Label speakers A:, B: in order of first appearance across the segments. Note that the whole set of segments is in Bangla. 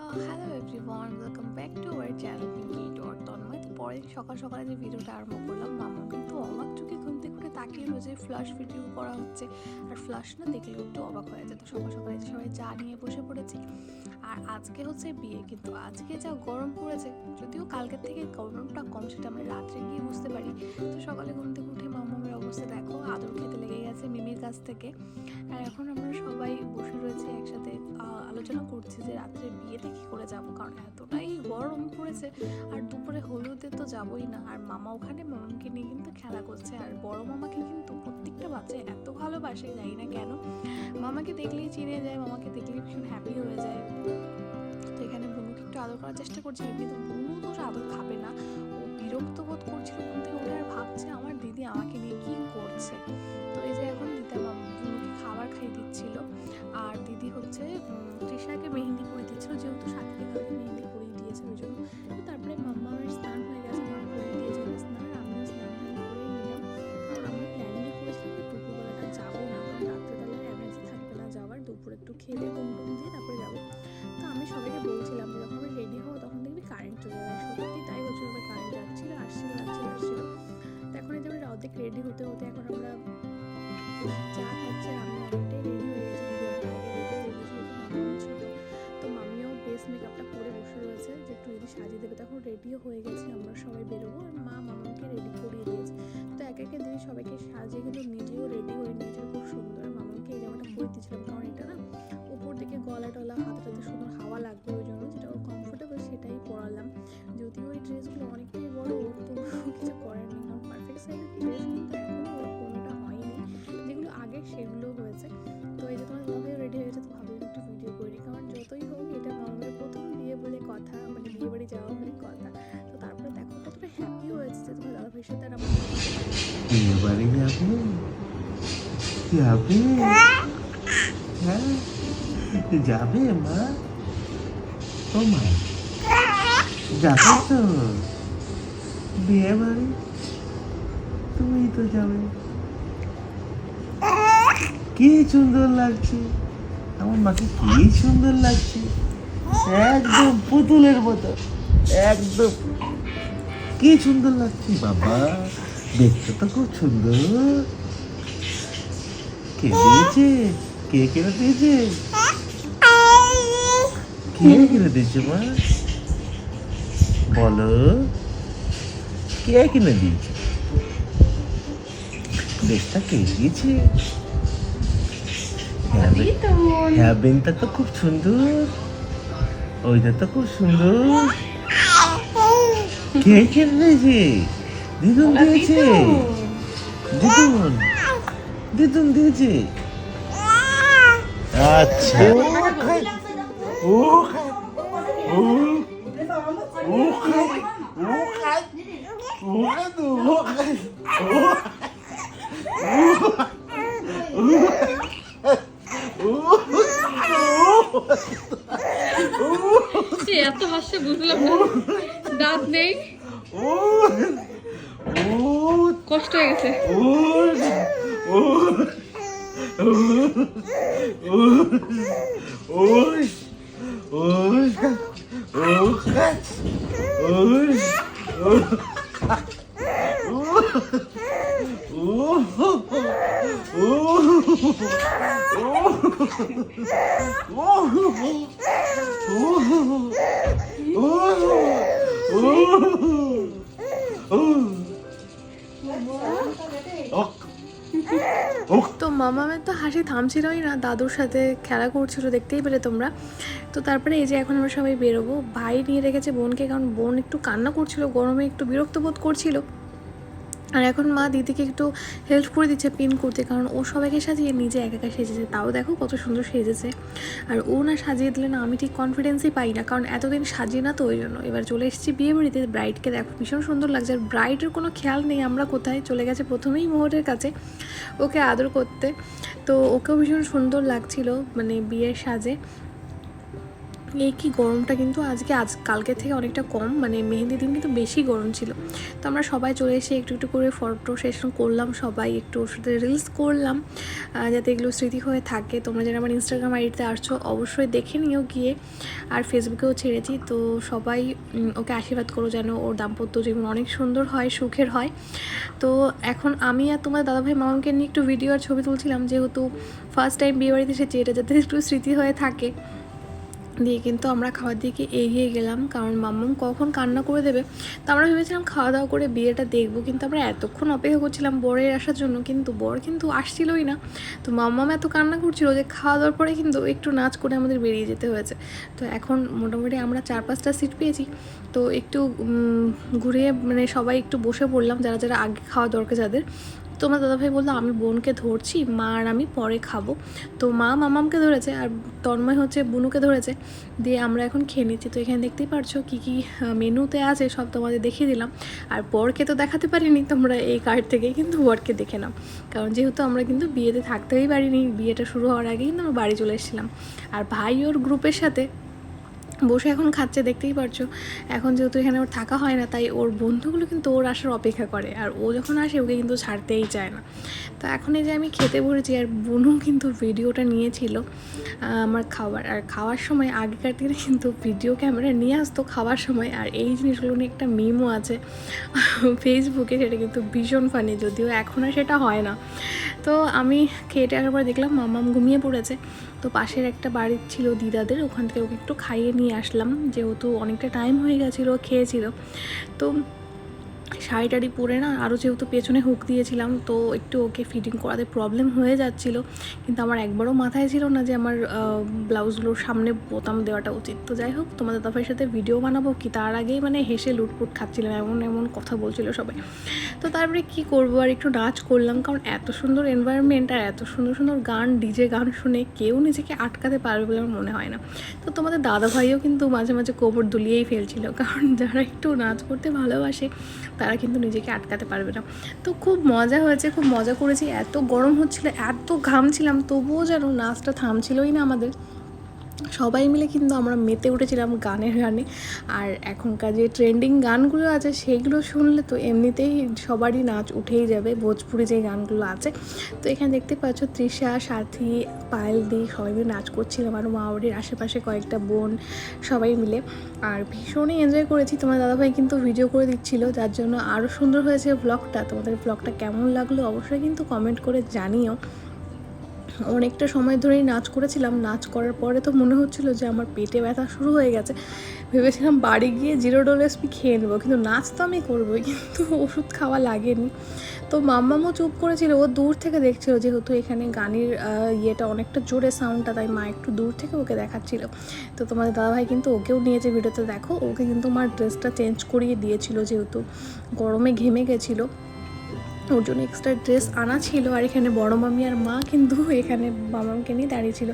A: Hello everyone welcome back to our channel Pinky dot Tanmoy তো পরে সকাল সকালে যে ভিডিওটা আরম্ভ করলাম, মামা কিন্তু অবাক চোখে ঘুম থেকে উঠে তাকিয়ে রয়েছে ফ্লাশ ভিডিও করা হচ্ছে। আর ফ্লাশ না দেখলেও একটু অবাক হয়ে যায় তো সকাল সকালে সবাই চা নিয়ে বসে পড়েছি। আর আজকে হচ্ছে বিয়ে, কিন্তু আজকে যা গরম পড়েছে, যদিও কালকের থেকে গরমটা কম, সেটা আমরা রাত্রে গিয়ে বুঝতে পারি। তো সকালে ঘুম থেকে উঠে অবস্থা দেখো, আদর খেতে লেগে গেছে মিমির কাছ থেকে। আর এখন আমরা সবাই বসে রয়েছে একসাথে আলোচনা করছি যে রাত্রে বিয়েতে কী করে যাব, কারণ এতটাই গরম পড়েছে, আর দুপুরে হলুদে তো যাবোই না। আর মামা ওখানে মামাকে নিয়ে কিন্তু খেলা করছে, আর বড় মামাকে কিন্তু প্রত্যেকটা বাচ্চা এত ভালোবাসে, জানি না কেন। মামাকে দেখলেই চিনে যায়, মামাকে দেখলেই ভীষণ হ্যাপি হয়ে যায়। তো এখানে বুনুকে একটু আদর করার চেষ্টা করছিলাম কিন্তু বুনু তো আদর খাবে না। ও বিরক্ত বোধ করছিল, ঘুম থেকে আর ভাবছে, আমার দিদি আমাকে রেডি হতে হতে এখন আমরা চা খাচ্ছি আমি অনেকটাই রেডি হয়ে গেছি তো মামিও বেস মেকআপটা করে বসে রয়েছে, যে একটু যদি সাজিয়ে দেবে তখন রেডিও হয়ে গেছে, আমরা সবাই বেরোবো, আর মা মামাকে রেডি করিয়ে দিয়েছে। তো এক একে দিদি সবাইকে সাজিয়ে কিন্তু নিজেও রেডি হয়ে নিয়েছে, খুব সুন্দর। মামাকে এই জামাটা পরে দিয়েছিলাম কারণ এটা না? বিয়ে বাড়ি
B: যাবে যাবে হ্যাঁ যাবে মা ও মা যাবে তো বিয়ে বাড়ি তুমি তো যাবে কি সুন্দর লাগছে আমার মাকে কি সুন্দর লাগছে একদম পুতুলের মতো একদম কি সুন্দর লাগছে বাবা দেখতে তো খুব সুন্দর। কে দিয়েছে? কে কিনে দিয়েছে? কে কিনে দিয়েছে মা? বলো। কে কিনে দিয়েছে? ড্রেসটা কে দিয়েছে? হ্যাঁ বে- হ্যাঁ তো খুব সুন্দর। ওইটা তো খুব সুন্দর। কে কিনে দিয়েছে? দিদুন দিয়েছে। দিদুন। দিদুন। দিয়েছে। আচ্ছা। ও ও ও
C: এত হাসছে বুঝলাম না। দাঁত নেই। কষ্ট হয়ে গেছে
B: ও ও ওই ওই ওই
A: তো মামা মামামের তো হাসি থামছিলই না, দাদুর সাথে খেলা করছিল, দেখতেই পেলে তোমরা। তো তারপরে এই যে এখন আমরা সবাই বেরোবো, ভাই নিয়ে রেখেছে বোনকে, কারণ বোন একটু কান্না করছিল, গরমে একটু বিরক্ত বোধ করছিল। আর এখন মা দিদিকে একটু হেল্প করে দিচ্ছে পিন করতে, কারণ ও সবাইকে সাজিয়ে নিজে একা একা সেজেছে। তাও দেখো কত সুন্দর সেজেছে। আর ও না সাজিয়ে দিলে না আমি ঠিক কনফিডেন্সই পাই না, কারণ এতদিন সাজিয়ে না তো ওই জন্য। এবার চলে এসেছি বিয়ে বাড়িতে ব্রাইডকে দেখো ভীষণ সুন্দর লাগছে। আর ব্রাইডের কোনো খেয়াল নেই আমরা কোথায়। চলে গেছে প্রথমেই মোহরের কাছে ওকে আদর করতে। তো ওকেও ভীষণ সুন্দর লাগছিল মানে বিয়ের সাজে। এই কি গরমটা কিন্তু আজকে, আজ কালকে থেকে অনেকটা কম মানে মেহেন্দির দিন কিন্তু বেশি গরম ছিল। তো আমরা সবাই চলে এসে একটু একটু করে ফটো সেশন করলাম, সবাই একটু ওর সাথে রিলস করলাম যাতে এগুলো স্মৃতি হয়ে থাকে। তোমরা যারা আমার ইনস্টাগ্রাম আইডিতে আসছো, অবশ্যই দেখে নিও গিয়ে। আর ফেসবুকেও ছেড়েছি, তো সবাই ওকে আশীর্বাদ করো যেন ওর দাম্পত্য জীবন অনেক সুন্দর হয়, সুখের হয়। তো এখন আমি আর তোমার দাদাভাই মামাকে নিয়ে একটু ভিডিও আর ছবি তুলছিলাম, যেহেতু ফার্স্ট টাইম বিয়েবাড়িতে এসেছি, এটা যাতে একটু স্মৃতি হয়ে থাকে। দিয়ে কিন্তু আমরা খাওয়ার দিকে এগিয়ে গেলাম। কারণ মাম্মাম কখন কান্না করে দেবে? তো আমরা ভেবেছিলাম খাওয়া দাওয়া করে বিয়েটা দেখব, কিন্তু আমরা এতক্ষণ অপেক্ষা করছিলাম বরের আসার জন্য, কিন্তু বর কিন্তু আসছিলই না। তো মাম্মাম এত কান্না করছিল যে খাওয়া দাওয়ার পরে কিন্তু একটু নাচ করে আমাদের বেরিয়ে যেতে হয়েছে। তো এখন মোটামুটি আমরা চার পাঁচটা সিট পেয়েছি। তো একটু ঘুরে মানে সবাই একটু বসে পড়লাম, যারা যারা আগে খাওয়া দরকার যাদের। তো আমার দাদাভাই বলল, আমি বোনকে ধরছি, মা আর আমি পরে খাব। তো মা মামামকে ধরেছে আর তন্ময় হচ্ছে বুনুকে ধরেছে। দিয়ে আমরা এখন খেয়ে নিচ্ছি। তো এখানে দেখতেই পারছ কী কী মেনুতে আছে সব তোমাদের দেখিয়ে দিলাম। আর বরকে তো দেখাতে পারিনি তোমরা এই কার্ড থেকে, কিন্তু বরকে দেখে নাও। কারণ যেহেতু আমরা কিন্তু বিয়েতে থাকতেই পারিনি, বিয়েটা শুরু হওয়ার আগেই কিন্তু আমরা বাড়ি চলে এসেছিলাম। আর ভাই ওর গ্রুপের সাথে বসে এখন খাচ্ছে, দেখতেই পারছ। এখন যেহেতু এখানে ওর থাকা হয় না, তাই ওর বন্ধুগুলো কিন্তু ওর আসার অপেক্ষা করে। আর ও যখন আসে, ওকে কিন্তু ছাড়তেই চায় না। তো এখন এই যে আমি খেতে বসেছি, আর বোনও কিন্তু ভিডিওটা নিয়েছিল আমার খাবার আর খাওয়ার সময় আগেকার দিনে কিন্তু ভিডিও ক্যামেরা নিয়ে আসতো খাওয়ার সময়। আর এই জিনিসগুলো নিয়ে একটা মিমও আছে ফেসবুকে সেটা কিন্তু ভীষণ ফানি যদিও এখন আর সেটা হয় না। তো আমি খেয়ে আসার পর দেখলাম মামাম ঘুমিয়ে পড়েছে। তো পাশের একটা বাড়ির ছিল দিদাদের, ওখান থেকে ওকে একটু খাইয়ে নিয়ে আসলাম। যেহেতু অনেকটা টাইম হয়ে গেছিল, খেয়েছিল। তো শাড়ি টাড়ি পরে না আরও যেহেতু পেছনে হুক দিয়েছিলাম, তো একটু ওকে ফিটিং করাতে প্রবলেম হয়ে যাচ্ছিল। কিন্তু আমার একবারও মাথায় ছিল না যে আমার ব্লাউজগুলোর সামনে বোতাম দেওয়াটা উচিত। তো যাই হোক, তোমাদের দাফার সাথে ভিডিও বানাবো কি তার আগেই মানে হেসে লুটপুট খাচ্ছিলাম, এমন এমন কথা বলছিল সবাই। তো তারপরে কি করব আর একটু নাচ করলাম, কারণ এত সুন্দর এনভায়রনমেন্ট আর এত সুন্দর সুন্দর গান ডিজে গান শুনে কেউ নিজেকে আটকাতে পারবে বলে আমার মনে হয় না। তো তোমাদের দাদা ভাইও কিন্তু মাঝে মাঝে কোমর দুলিয়েই ফেলছিল, কারণ যারা একটু নাচ করতে ভালোবাসে তারা কিন্তু নিজেকে আটকাতে পারবে না। তো খুব মজা হয়েছে, খুব মজা করেছি। এত গরম হচ্ছিল, এত ঘামছিলাম তবুও যেন নাচটা থামছিলই না আমাদের। সবাই মিলে কিন্তু আমরা মেতে উঠেছিলাম গানের গানে আর এখনকার যে ট্রেন্ডিং গানগুলো আছে সেইগুলো শুনলে তো এমনিতেই সবারই নাচ উঠেই যাবে, ভোজপুরি যে গানগুলো আছে। তো এখানে দেখতে পাচ্ছ তৃষা, সাথী পায়েল দি সবাই মিলে নাচ করছিলাম আর মা বাড়ির আশেপাশে কয়েকটা বোন সবাই মিলে। আর ভীষণই এনজয় করেছি। তোমার দাদাভাই কিন্তু ভিডিও করে দিচ্ছিল। যার জন্য আরও সুন্দর হয়েছে ব্লগটা তোমাদের ব্লগটা কেমন লাগল অবশ্যই কিন্তু কমেন্ট করে জানিও। অনেকটা সময় ধরেই নাচ করেছিলাম। নাচ করার পরে তো মনে হচ্ছিল যে আমার পেটে ব্যথা শুরু হয়ে গেছে। ভেবেছিলাম বাড়ি গিয়ে জিরো ডোল এসপি খেয়ে নেব, কিন্তু নাচ তো আমি করবোই, কিন্তু ওষুধ খাওয়া লাগেনি। তো মাম্মামও চুপ করেছিল, ও দূর থেকে দেখছিল, যেহেতু এখানে গানের ইয়েটা অনেকটা জোরে সাউন্ডটা তাই মা একটু দূর থেকে ওকে দেখাচ্ছিল। তো তোমাদের দাদাভাই কিন্তু ওকেও নিয়েছে ভিডিওতে দেখো, ওকে কিন্তু আমার ড্রেসটা চেঞ্জ করিয়ে দিয়েছিল, যেহেতু গরমে ঘেমে গেছিল। ওর জন্য এক্সট্রা ড্রেস আনা ছিল আর এখানে বড় মামি আর মা কিন্তু এখানে মামাকে নিয়ে দাঁড়িয়ে ছিল।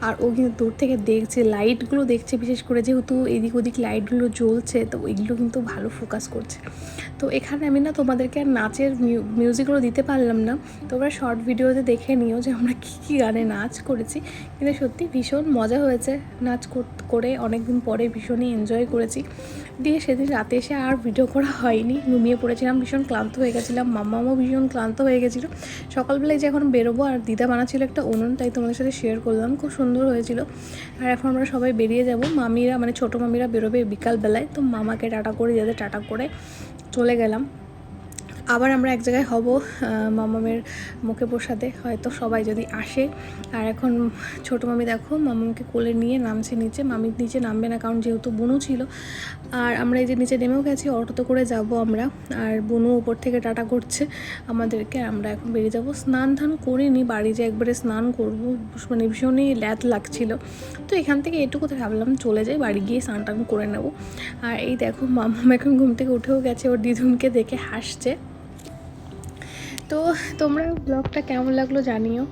A: আর ও কিন্তু দূর থেকে দেখছে লাইটগুলো দেখছে, বিশেষ করে যেহেতু এদিক ওদিক লাইটগুলো জ্বলছে, তো ওইগুলো কিন্তু ভালো ফোকাস করছে। তো এখানে আমি না তোমাদেরকে আর নাচের মিউ- মিউজিকগুলো দিতে পারলাম না। তোমরা শর্ট ভিডিওতে দেখে নিও যে আমরা কী কী গানে নাচ করেছি। কিন্তু সত্যি ভীষণ মজা হয়েছে নাচ করে অনেকদিন পরে ভীষণই এনজয় করেছি। দিয়ে সেদিন রাতে এসে আর ভিডিও করা হয়নি। ঘুমিয়ে পড়েছিলাম, ভীষণ ক্লান্ত হয়ে গেছিলাম, মাম্মামও ভীষণ ক্লান্ত হয়ে গেছিল। সকালবেলায় যে এখন বেরোবো আর দিদা বানাচ্ছিল একটা উনুন, তাই তোমাদের সাথে শেয়ার করলাম, খুব সুন্দর হয়েছিল। আর এখন আমরা সবাই বেরিয়ে যাব। মামিরা মানে ছোটো মামিরা বেরোবে বিকালবেলায়, তো মামাকে টাটা করে, দিদাদের টাটা করে চলে গেলাম। আবার আমরা এক জায়গায় হব মামামের মুখে প্রসাদে, হয়তো সবাই যদি আসে। আর এখন ছোটো মামি দেখো মামাকে কোলে নিয়ে নামছে নিচে মামির নিচে নামবে না, কারণ যেহেতু বুনু ছিল আর আমরা এই যে নিচে নেমেও গেছি, অটোতে করে যাব আমরা। আর বনু ওপর থেকে টাটা করছে আমাদেরকে। আমরা এখন বেরিয়ে যাব। স্নান ধান করিনি, বাড়ি যে একবারে স্নান করব মানে ভীষণই ল্যাত লাগছিল। তো এখান থেকে এটুকু তো ভাবলাম চলে যাই, বাড়ি গিয়ে স্নান টান করে নেব। আর এই দেখো মামাম এখন ঘুম থেকে উঠেও গেছে, ওর দিদুনকে দেখে হাসছে। তো তোমরা ব্লগটা কেমন লাগল জানিও।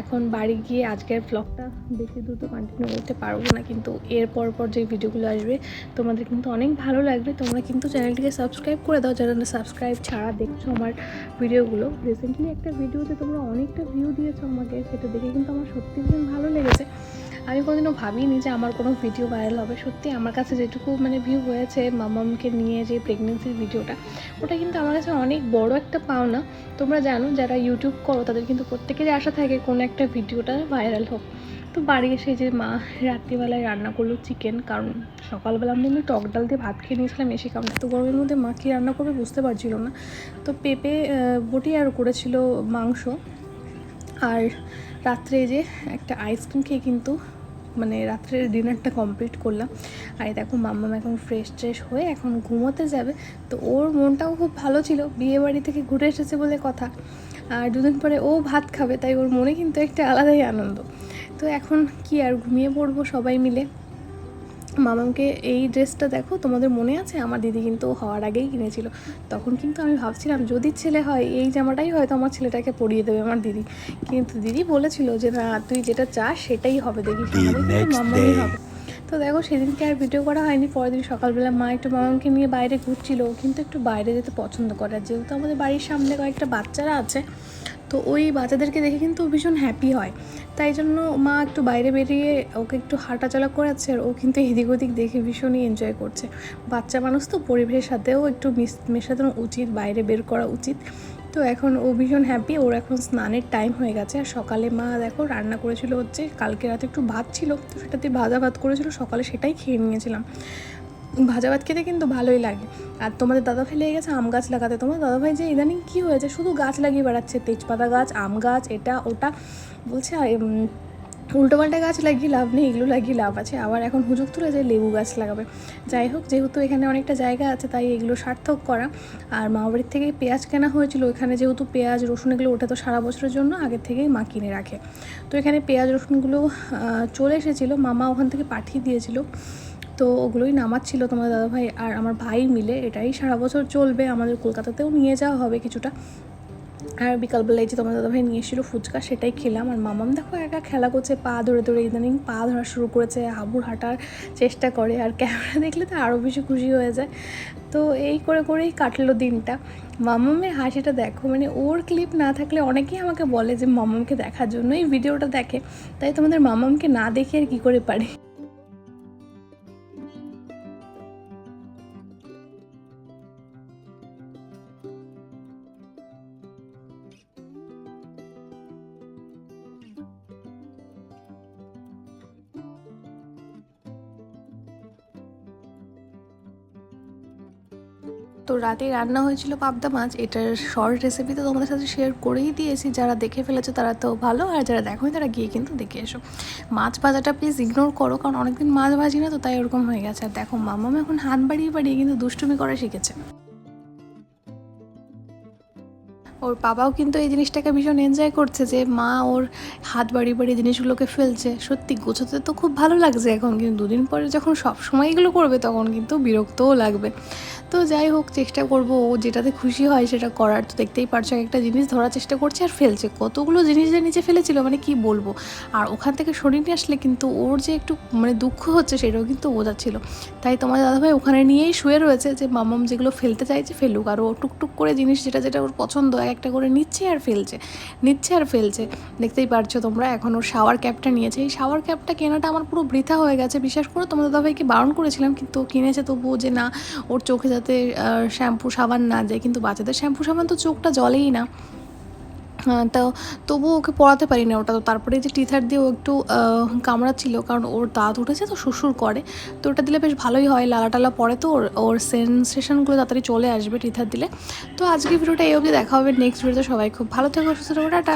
A: এখন বাড়ি গিয়ে আজকের ব্লগটা বেশি দ্রুত কন্টিনিউ করতে পারব না, কিন্তু এর পর পর যে ভিডিওগুলো আসবে, তোমাদের কিন্তু অনেক ভালো লাগবে। তোমরা কিন্তু চ্যানেলটিকে সাবস্ক্রাইব করে দাও, যারা না সাবস্ক্রাইব ছাড়া দেখছ আমার ভিডিওগুলো রিসেন্টলি একটা ভিডিওতে তোমরা অনেকটা ভিউ দিয়েছ আমাকে, সেটা দেখে কিন্তু আমার সত্যি ভীষণ ভালো লেগেছে। আমি কোনোদিনও ভাবিনি যে আমার কোনো ভিডিও ভাইরাল হবে। সত্যি আমার কাছে যেটুকু মানে ভিউ হয়েছে মামামকে নিয়ে যে প্রেগনেন্সির ভিডিওটা ওটা কিন্তু আমার কাছে অনেক বড় একটা পাওনা। তোমরা জানো, যারা ইউটিউব করো, তাদের কিন্তু প্রত্যেকেরই আশা থাকে কোনো একটা ভিডিওটা ভাইরাল হোক। তো বাড়ি এসে যে মা রাত্রিবেলায় রান্না করল চিকেন কারণ সকালবেলা আমি এমনি টক ডাল দিয়ে ভাত খেয়ে নিয়েছিলাম, এসে কারণ এত গরমের মধ্যে মা কী রান্না করবে বুঝতে পারছিল না। তো পেঁপে বটি আর করেছিল মাংস। আর রাত্রে যে একটা আইসক্রিম খেয়ে কিন্তু মানে রাত্রের ডিনারটা কমপ্লিট করলাম। আর দেখো মাম্মাম এখন ফ্রেশ ট্রেশ হয়ে এখন ঘুমোতে যাবে। তো ওর মনটাও খুব ভালো ছিল। বিয়ে বাড়ি থেকে ঘুরে এসেছে বলে কথা। আর দুদিন পরে ও ভাত খাবে, তাই ওর মনে কিন্তু একটা আলাদাই আনন্দ। তো এখন কি আর ঘুমিয়ে পড়ব সবাই মিলে। মামামকে এই ড্রেসটা দেখো তোমাদের মনে আছে? আমার দিদি কিন্তু হওয়ার আগেই কিনেছিল। তখন কিন্তু আমি ভাবছিলাম যদি ছেলে হয় এই জামাটাই হয়তো আমার ছেলেটাকে পরিয়ে দেবে আমার দিদি। কিন্তু দিদি বলেছিল যে না তুই যেটা চাস সেটাই হবে। দেখি মামামই হবে। তো দেখো সেদিনকে আর ভিডিও করা হয়নি। পরের দিন সকালবেলা মা একটু মামামকে নিয়ে বাইরে ঘুরছিল। কিন্তু একটু বাইরে যেতে পছন্দ করে। যেহেতু আমাদের বাড়ির সামনে কয়েকটা বাচ্চারা আছে তো ওই বাচ্চাদেরকে দেখে কিন্তু ভীষণ হ্যাপি হয়। তাই জন্য মা একটু বাইরে বেরিয়ে ওকে একটু হাঁটাচলা করাচ্ছে আর ও কিন্তু এদিক ওদিক দেখে ভীষণই এনজয় করছে। বাচ্চা মানুষ তো পরিবেশের সাথেও একটু মিশ মেশানো উচিত, বাইরে বের করা উচিত। তো এখন ও ভীষণ হ্যাপি ওর এখন স্নানের টাইম হয়ে গেছে। আর সকালে মা দেখো রান্না করেছিল হচ্ছে, কালকে রাতে একটু ভাত ছিল, তো সেটাতে ভাজা ভাত করেছিল, সকালে সেটাই খেয়ে নিয়েছিলাম। ভাজা ভাত খেতে কিন্তু ভালোই লাগে। আর তোমাদের দাদাভাই লেগে গেছে আম গাছ লাগাতে। তোমার দাদাভাই যে ইদানিং কী হয়েছে? শুধু গাছ লাগিয়ে বেড়াচ্ছে। তেজপাতা গাছ, আম গাছ, এটা, ওটা। বলছে উল্টোপাল্টা গাছ লাগিয়ে লাভ নেই, এগুলো লাগিয়ে লাভ আছে। আবার এখন হুজুক তুলে যে লেবু গাছ লাগাবে। যাই হোক, যেহেতু এখানে অনেকটা জায়গা আছে, তাই এগুলো সার্থক করা। আর মামাবাড়ির থেকে পেঁয়াজ কেনা হয়েছিল। এখানে যেহেতু পেঁয়াজ, রসুন এগুলো ওটা তো সারা বছরের জন্য আগের থেকেই মা কিনে রাখে। তো এখানে পেঁয়াজ, রসুনগুলো চলে এসেছিল। মামা ওখান থেকে পাঠিয়ে দিয়েছিল। তো ওগুলোই নামাচ্ছিল তোমার দাদাভাই আর আমার ভাই মিলে। এটাই সারা বছর চলবে, আমাদের কলকাতাতেও নিয়ে যাওয়া হবে কিছুটা। আর বিকালবেলায় যে তোমার দাদাভাই নিয়ে এসেছিল ফুচকা, সেটাই খেলাম। আর মামাম দেখো একা খেলা করছে, পা ধরে ধরে ইদানিং পা ধরা শুরু করেছে, হাবুর হাঁটার চেষ্টা করে। আর ক্যামেরা দেখলে তো আরও বেশি খুশি হয়ে যায়। তো এই করে করেই কাটলো দিনটা। মামামের হাসিটা দেখো মানে ওর ক্লিপ না থাকলে অনেকেই আমাকে বলে যে, মামামকে দেখার জন্য এই ভিডিওটা দেখে। তাই তোমাদের মামামকে না দেখে আর কী করে পারি? তো রাতে রান্না হয়েছিল পাবদা মাছ। এটার শর্ট রেসিপি তো তোমাদের সাথে শেয়ার করেই দিয়েছি। যারা দেখে ফেলেছো তারা তো ভালো, আর যারা দেখো তারা গিয়ে কিন্তু দেখে এসো। মাছ ভাজাটা প্লিজ ইগনোর করো, কারণ অনেকদিন মাছ ভাজি না, তো তাই ওরকম হয়ে গেছে। আর দেখো, মামাম এখন হাত বাড়িয়ে বাড়িয়ে কিন্তু দুষ্টুমি করা শিখেছে। ওর বাবাও কিন্তু এই জিনিসটাকে ভীষণ এনজয় করছে যে মা ওর হাত বাড়ি বাড়ি জিনিসগুলোকে ফেলছে। সত্যি, গোছাতে তো খুব ভালো লাগছে এখন, কিন্তু দুদিন পরে যখন সব সময় এগুলো করবে তখন কিন্তু বিরক্তও লাগবে। তো যাই হোক, চেষ্টা করব ও যেটাতে খুশি হয় সেটা করার। তো দেখতেই পারছ, একটা জিনিস ধরার চেষ্টা করছে আর ফেলছে। কতগুলো জিনিস যে নিচে ফেলেছিল মানে কি বলব? আর ওখান থেকে সরিয়ে নিয়ে আসলে কিন্তু ওর যে একটু মানে দুঃখ হচ্ছে সেটাও কিন্তু বোঝাচ্ছিল। তাই তোমার দাদাভাই ওখানে নিয়েই শুয়ে রয়েছে যে, মামাম যেগুলো ফেলতে চাইছে, ফেলুক। আর ও টুকটুক করে জিনিস, যেটা যেটা ওর পছন্দ একটা করে নিচ্ছে আর ফেলছে, নিচ্ছে আর ফেলছে। দেখতেই পারছ তোমরা, এখন ওর শাওয়ার ক্যাপটা নিয়েছে। এই শাওয়ার ক্যাপটা কেনাটা আমার পুরো বৃথা হয়ে গেছে। বিশ্বাস করো তোমার দাদাভাইকে বারণ করেছিলাম, কিন্তু কিনেছে তবুও যে না, ওর চোখে যাতে শ্যাম্পু সাবান না যায় কিন্তু বাচ্চাদের শ্যাম্পু সাবান তো চোখটা জলেই না। তো তবুও ওকে পড়াতে পারি না ওটা। তো তারপরে যে টিথার দিয়ে ও একটু কামড়াচ্ছিল, কারণ ওর দাঁত উঠেছে তো শ্বশুর করে। তো ওটা দিলে বেশ ভালোই হয়, লালাটালা পরে তো ওর ওর সেন্সেশনগুলো তাড়াতাড়ি চলে আসবে টিথার দিলে। তো আজকে ভিডিওটা এই অবধি, দেখা হবে নেক্সট ভিডিওতে সবাই খুব ভালো থাকবে সুস্থ থাকো, টাটা।